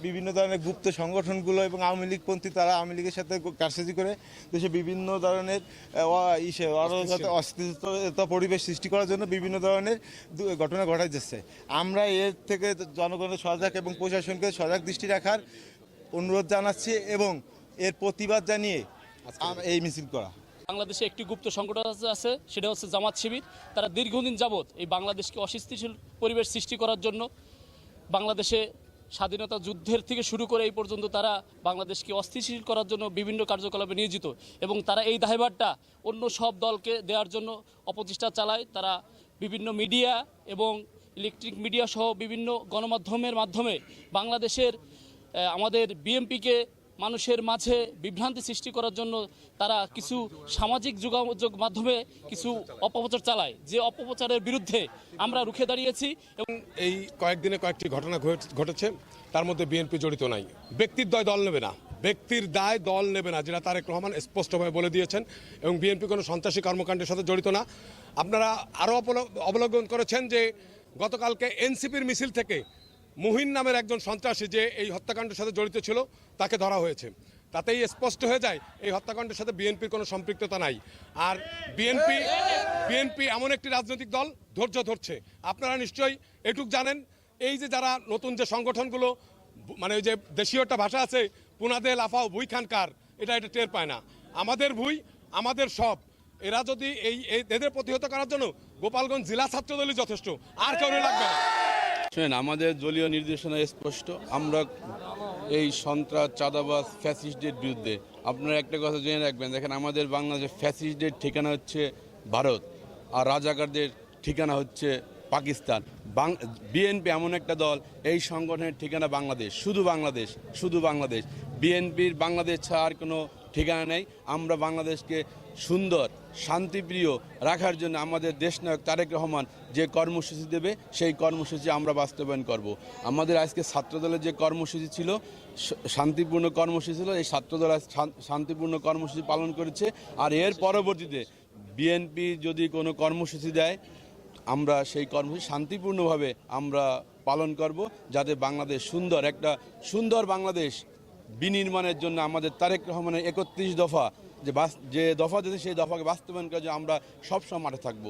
বিভিন্ন ধরনের গুপ্ত সংগঠনগুলো এবং আওয়ামী লীগপন্থী তারা আওয়ামী লীগের সাথে কারসাজি করে দেশে বিভিন্ন ধরনের অস্থিরতা পরিবেশ সৃষ্টি করার জন্য বিভিন্ন ধরনের ঘটনা ঘটাই যাচ্ছে। আমরা এর থেকে জনগণের সজাগ এবং প্রশাসনকে সজাগ দৃষ্টি রাখার অনুরোধ জানাচ্ছি এবং এর প্রতিবাদ জানিয়ে এই মিছিল করা। বাংলাদেশে একটি গুপ্ত সংগঠন আছে- আছে সেটা হচ্ছে জামাত শিবির। তারা দীর্ঘদিন যাবৎ এই বাংলাদেশকে অস্থিতিশীল পরিবেশ সৃষ্টি করার জন্য বাংলাদেশে স্বাধীনতা যুদ্ধের থেকে শুরু করে এই পর্যন্ত তারা বাংলাদেশকে অস্থিতিশীল করার জন্য বিভিন্ন কার্যকলাপে নিয়োজিত। এবং তারা এই দায়ভারটা অন্য সব দলকে দেওয়ার জন্য অপচেষ্টা চালায়। তারা বিভিন্ন মিডিয়া এবং ইলেকট্রিক মিডিয়া সহ বিভিন্ন গণমাধ্যমের মাধ্যমে বাংলাদেশের আমাদের বিএমপিকে মানুষের মাঝে বিভ্রান্তি সৃষ্টি করার জন্য তারা কিছু সামাজিক যোগাযোগ মাধ্যমে কিছু অপপ্রচার চালায়। যে অপপ্রচারের বিরুদ্ধে আমরা রুখে দাঁড়িয়েছি এবং এই কয়েকদিনে কয়েকটি ঘটনা ঘটেছে, তার মধ্যে বিএনপি জড়িত নাই। ব্যক্তির দয় দল নেবে না। ব্যক্তির দায় দল নেবে না, যেটা তারেক রহমান স্পষ্টভাবে বলে দিয়েছেন এবং বিএনপি কোনো সন্ত্রাসী কর্মকাণ্ডের সাথে জড়িত না। আপনারা আরও অবলম্বন করেছেন যে গতকালকে এনসিপির মিছিল থেকে মুহিন নামের একজন সন্ত্রাসী যে এই হত্যাকাণ্ডের সাথে জড়িত ছিল, তাকে ধরা হয়েছে। তাতেই স্পষ্ট হয়ে যায়, এই হত্যাকাণ্ডের সাথে বিএনপির কোনো সম্পৃক্ততা নাই। আর বিএনপি বিএনপি এমন একটি রাজনৈতিক দল, ধৈর্য ধরছে। আপনারা নিশ্চয়ই এটুক জানেন, এই যে যারা নতুন যে সংগঠনগুলো মানে ওই যে দেশীয় একটা ভাষা আছে পুনাদে লাফাও ভুই খানকার এটা এটা টের পায় না। আমাদের ভুই, আমাদের সব। এরা যদি এই, এদের প্রতিহত করার জন্য গোপালগঞ্জ জেলা ছাত্রদলই যথেষ্ট, আর কেউ লাগবে না। শুনেন, আমাদের দলীয় নির্দেশনা স্পষ্ট। আমরা এই সন্ত্রাস, চাঁদাবাজ, ফ্যাসিস্টদের বিরুদ্ধে। আপনারা একটা কথা জেনে রাখবেন, দেখেন আমাদের বাংলাদেশে ফ্যাসিস্টদের ঠিকানা হচ্ছে ভারত, আর রাজাকারদের ঠিকানা হচ্ছে পাকিস্তান। বিএনপি এমন একটা দল, এই সংগঠনের ঠিকানা বাংলাদেশ, শুধু বাংলাদেশ শুধু বাংলাদেশ। বিএনপির বাংলাদেশ ছাড়া আর কোনো ঠিকানা নেই। আমরা বাংলাদেশকে সুন্দর শান্তিপ্রিয় রাখার জন্য আমাদের দেশনায়ক তারেক রহমান যে কর্মসূচি দেবে, সেই কর্মসূচি আমরা বাস্তবায়ন করব। আমাদের আজকে ছাত্রদলের যে কর্মসূচি ছিল শান্তিপূর্ণ কর্মসূচি ছিল, এই ছাত্রদল আজ শান্তিপূর্ণ কর্মসূচি পালন করেছে আর এর পরবর্তীতে বিএনপি যদি কোনো কর্মসূচি দেয়, আমরা সেই কর্মসূচি শান্তিপূর্ণভাবে আমরা পালন করব, যাতে বাংলাদেশ সুন্দর, একটা সুন্দর বাংলাদেশ বিনির্মাণের জন্য আমাদের তারেক রহমানের একত্রিশ দফা যে বাস যে দফা যদি সেই দফাকে বাস্তবায়ন করে যে আমরা সবসময় মাঠে থাকব।